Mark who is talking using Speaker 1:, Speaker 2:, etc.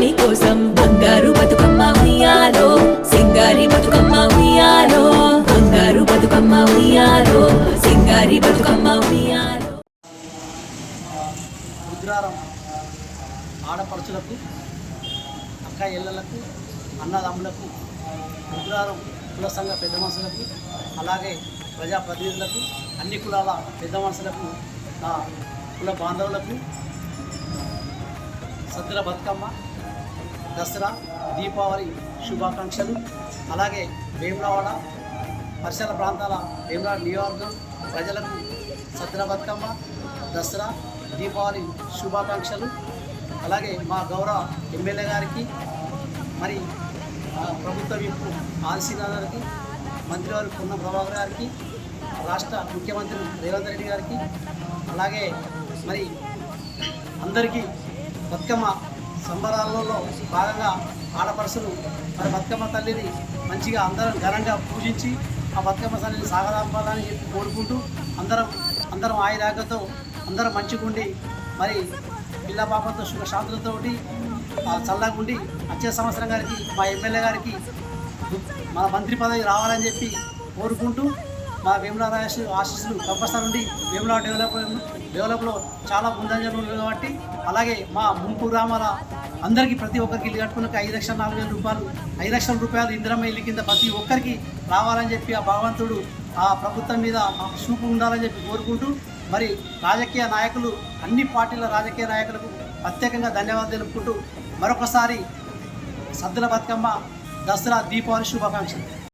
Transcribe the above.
Speaker 1: నీ కోసం బంగారు బతుకమ్మ ఉయ్యాలో సింగారి బతుకమ్మ ఉయ్యాలో బంగారు బతుకమ్మ ఉయ్యాలో సింగారి బతుకమ్మ ఉయ్యాలో.
Speaker 2: ఆడపడుచులకు అక్క ఇళ్ళలకు అన్నదమ్ములకు రుద్రారం కుల సంఘ పెద్ద మనుషులకు అలాగే ప్రజాప్రతినిధులకు అన్ని కులాల పెద్ద మనుషులకు కుల బాంధవులకు సద్దుల బతుకమ్మ దసరా దీపావళి శుభాకాంక్షలు. అలాగే వేములవాడ పరిసర ప్రాంతాల వేములవాడ నియోజకవర్గం ప్రజలకు సద్ర బతుకమ్మ దసరా దీపావళి శుభాకాంక్షలు. అలాగే మా గౌరవ ఎమ్మెల్యే గారికి మరి ప్రభుత్వ విప్పు ఆర్సీనా గారికి మంత్రివారి పున్న ప్రభాకర్ గారికి రాష్ట్ర ముఖ్యమంత్రి రేవంత్ రెడ్డి గారికి అలాగే మరి అందరికీ బతుకమ్మ సంబరాలలో భాగంగా ఆడపడుచులు మరి బతుకమ్మ తల్లిని మంచిగా అందరం ఘనంగా పూజించి ఆ బతుకమ్మ తల్లిని సాగదాపాలని చెప్పి కోరుకుంటూ అందరం అందరం ఆయురాకతో అందరం మంచిగుండి మరి పిల్ల పాపంతో శుభశాంతులతో చల్లగుండి వచ్చే సంవత్సరం గారికి మా ఎమ్మెల్యే గారికి మన మంత్రి పదవి రావాలని చెప్పి కోరుకుంటూ మా వేముల ఆశీస్సులు కంపల్సరీ నుండి వేముల డెవలప్ డెవలప్లో చాలా ముందంజలు కాబట్టి అలాగే మా ముంపు గ్రామాల అందరికీ ప్రతి ఒక్కరికి ఇల్లు కట్టుకున్న ఐదు లక్షల నాలుగు వేల రూపాయలు ఐదు లక్షల రూపాయలు ఇందిరమ్మ ఇల్లు కింద ప్రతి ఒక్కరికి రావాలని చెప్పి ఆ భగవంతుడు ఆ ప్రభుత్వం మీద మాకు చూపు ఉండాలని చెప్పి కోరుకుంటూ మరి రాజకీయ నాయకులు అన్ని పార్టీల రాజకీయ నాయకులకు ప్రత్యేకంగా ధన్యవాదాలు తెలుపుకుంటూ మరొకసారి సద్దుల బతుకమ్మ దసరా దీపావళి శుభాకాంక్షలు.